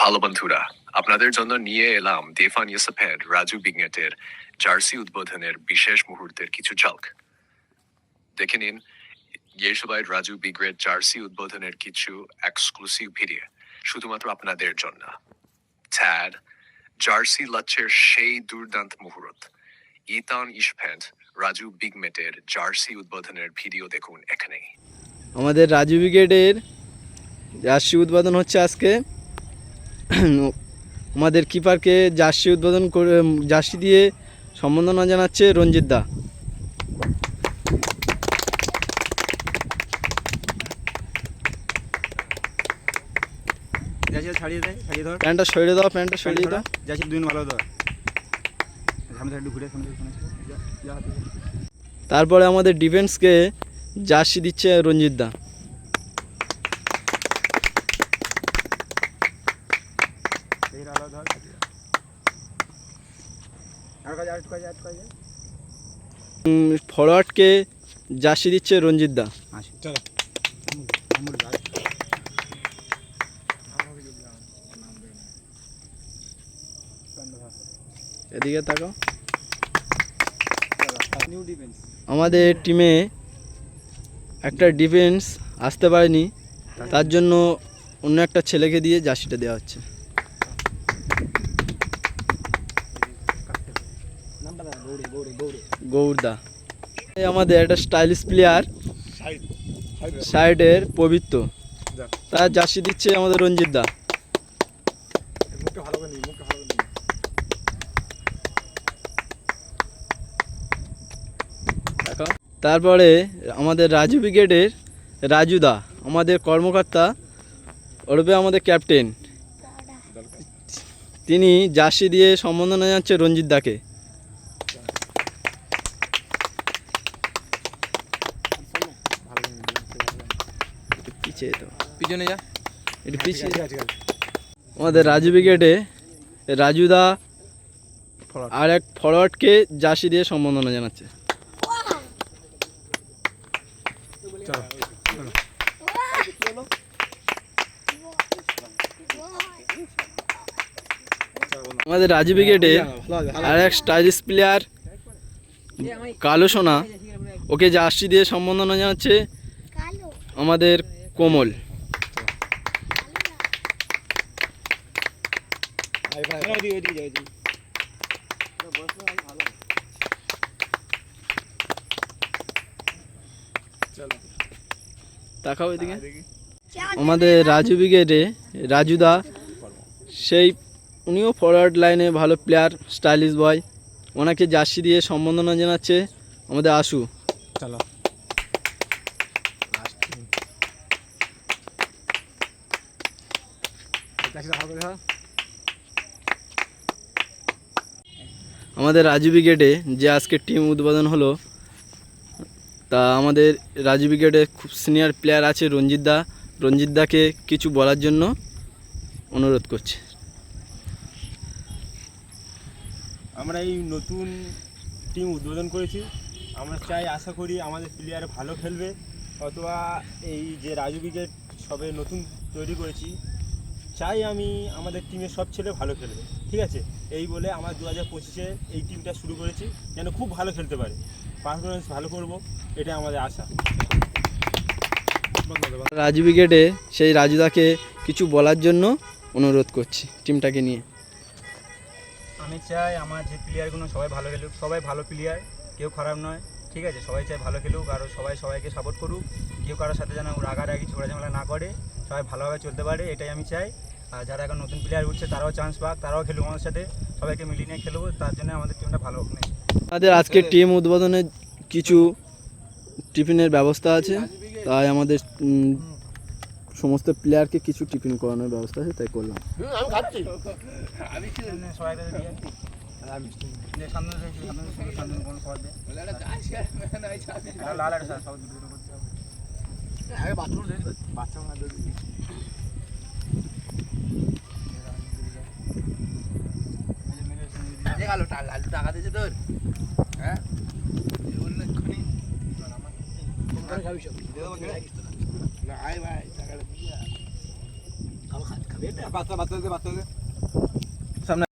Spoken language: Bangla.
ভালো বন্ধুরা, আপনাদের জন্য নিয়ে এলাম দেফান ইউসুফের, রাজু বিগনেটের, জার্সি উদ্বোধনের বিশেষ মুহূর্তের কিছু ঝলক। দেখে নিন ইয়েসুবাই রাজু বিগ্রেড জার্সি উদ্বোধনের কিছু এক্সক্লুসিভ ভিডিও শুধুমাত্র আপনাদের জন্য। ট্যাড জার্সি লাচ্ছের সেই দুর্দান্ত মুহূর্ত। ইতান ইশফেন্ট, রাজু বিগমেটের জার্সি উদ্বোধনের ভিডিও দেখুন এখানেই। আমাদের রাজু ব্রিগেডের জার্সি উদ্বোধন হচ্ছে আজকে। আমাদের কিপারকে জার্সি উদ্বোধন করে জার্সি দিয়ে সম্বর্ধনা জানাচ্ছে রঞ্জিত দা। ছাড়িয়ে দেয় ছাড়িয়ে ধর। প্যান্টটা সরিয়ে দাও প্যান্টটা সরিয়ে দাও। যাচ্ছি দুদিন ভালো ধর। ঘুরে। তারপরে আমাদের ডিফেন্সকে জার্সি দিচ্ছে রঞ্জিত দা দেখি আলাদা ধর আর কাজ আর কাজ আর কাজ ফরওয়ার্ডকে জার্সি দিচ্ছে রঞ্জিত দা। এদিকে তাকাও। আমাদের টিমে একটা ডিফেন্স আসতে পারেনি। তার জন্য অন্য একটা ছেলেকে দিয়ে জার্সিটা দেওয়া হচ্ছে। গৌরদা। আমাদের একটা স্টাইলিশ প্লেয়ার। সাইড সাইডের পবিত্র। তার জার্সি দিচ্ছে আমাদের রঞ্জিত দা। তারপরে আমাদের রাজু ব্রিগেডের রাজু দা আমাদের কর্মকর্তা ওরূপে আমাদের ক্যাপ্টেন। তিনি জার্সি দিয়ে সম্বোধনা জানাচ্ছে রঞ্জিত দাকে ভালো করে নি একটু পিছিয়ে তো পিছনে যা। একটু পিছিয়ে আমাদের রাজু ব্রিগেডে রাজু দা আর এক ফরওয়ার্ডকে জার্সি দিয়ে সম্বোধনা জানাচ্ছে। আমাদের রাজু ব্রিগেডে আর এক স্টাইলিশ প্লেয়ার কালো সোনা ওকে জার্সি দিয়ে সম্বোধনা জানাচ্ছে। আমাদের কোমল। তাকাও এদিকে। আমাদের রাজু ব্রিগেডে রাজুদা সেই উনিও ফরওয়ার্ড লাইনে ভালো প্লেয়ার স্টাইলিশ বয় ওনাকে জার্সি দিয়ে সম্বোধনা জানাচ্ছে আমাদের আশু। চলো। আমাদের রাজু ব্রিগেডে যে আজকে টিম উদ্বোধন হলো, তা আমাদের রাজু ব্রিগেডে খুব সিনিয়র প্লেয়ার আছে রঞ্জিত দা। রঞ্জিত দাকে কিছু বলার জন্য অনুরোধ করছে। আমরা এই নতুন টিম উদ্বোধন করেছি। আমরা চাই, আশা করি আমাদের প্লেয়ার ভালো খেলবে। অথবা এই যে রাজু ব্রিগেড সবে নতুন তৈরি করেছি চাই আমি আমাদের টিমের সব ছেলে ভালো খেলবে ঠিক আছে? এই বলে আমার দু হাজার পঁচিশে এই টিমটা শুরু করেছি যেন খুব ভালো খেলতে পারে। পারফরমেন্স ভালো করব এটা আমাদের আশা। রাজু ব্রিগেডে সেই রাজুদাকে কিছু বলার জন্য অনুরোধ করছি টিমটাকে নিয়ে। আমি চাই আমার যে প্লেয়ারগুলো সবাই ভালো খেলুক সবাই ভালো প্লেয়ার কেউ খারাপ নয় ঠিক আছে? সবাই চাই ভালো খেলুক আর সবাই সবাইকে সাপোর্ট করুক কেউ কারোর সাথে যেন রাগারাগি ঝগড়া ঝামেলা না করে। সবাই ভালোভাবে চলতে পারে এটাই আমি চাই আর যারা এখন নতুন প্লেয়ার উঠছে তারাও চান্স পাক তারাও খেলুক আমাদের সাথে সবাইকে মিলিয়ে নিয়ে খেলব তার জন্য আমাদের টিমটা ভালো হোক নেই আমাদের আজকে টিম উদ্বোধনে কিছু টিফিনের ব্যবস্থা আছে তাই আমাদের সমস্ত প্লেয়ারকে কিছু টিফিন করানোর ব্যবস্থা আছে তাই করলাম সবাইকে দিয়ে দিয়ে সামনে দিয়ে, সামনে দিয়ে, শুধু সামনে দিয়ে কোনো খাবার দে। আর লাল একটা সব। দুটো দুটো করতে হবে। বাচ্চা বাচ্চা বাচ্চা